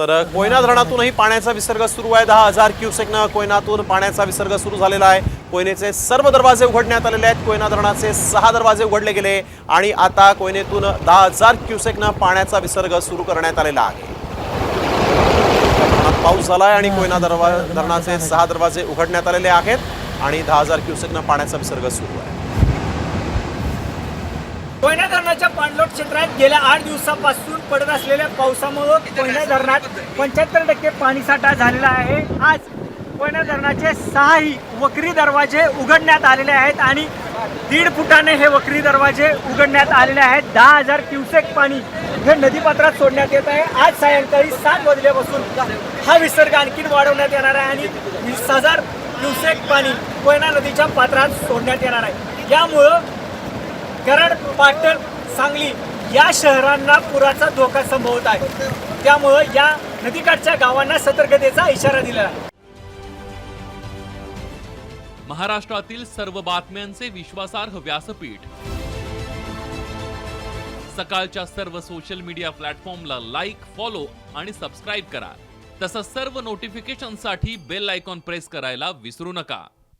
तर कोयना धरणातूनही पाण्याचा विसर्ग सुरू आहे. दहा हजार क्युसेकनं कोयनातून पाण्याचा विसर्ग सुरू झालेला आहे. कोयनेचे सर्व दरवाजे उघडण्यात आलेले आहेत. कोयना धरणाचे सहा दरवाजे उघडले गेले आणि आता कोयनेतून दहा हजार क्युसेकनं पाण्याचा विसर्ग सुरू करण्यात आलेला आहे. पाऊस पाऊस झालाय आणि कोयना दरवा धरणाचे सहा दरवाजे उघडण्यात आलेले आहेत आणि दहा हजार क्युसेकनं पाण्याचा विसर्ग सुरू आहे. कोयना धरणाच्या पाणलोट क्षेत्रात गेल्या आठ दिवसापासून पडत असलेल्या पावसामुळे कोयना धरणात पंच्याहत्तर टक्के पाणीसाठा झालेला आहे. आज कोयना धरणाचे सहाही वक्री दरवाजे उघडण्यात आलेले आहेत आणि दीड फुटाने हे वक्री दरवाजे उघडण्यात आलेले आहेत. दहा हजार क्युसेक पाणी हे नदीपात्रात सोडण्यात येत आहे. आज सायंकाळी सात वाजल्यापासून हा विसर्ग आणखी वाढवण्यात येणार आहे आणि वीस हजार क्युसेक पाणी कोयना नदीच्या पात्रात सोडण्यात येणार आहे. यामुळं कराड पाटण सांगली या शहरांना पुराचा धोका संभवत आहे. त्यामुळं या नदीकाठच्या गावांना सतर्कतेचा इशारा दिला आहे. महाराष्ट्रातील सर्व बातम्यांचे विश्वासार्ह व्यासपीठ. सकाळच्या सर्व सोशल मीडिया प्लॅटफॉर्मला लाईक फॉलो आणि सबस्क्राईब करा. तसंच सर्व नोटिफिकेशनसाठी बेल आयकॉन प्रेस करायला विसरू नका.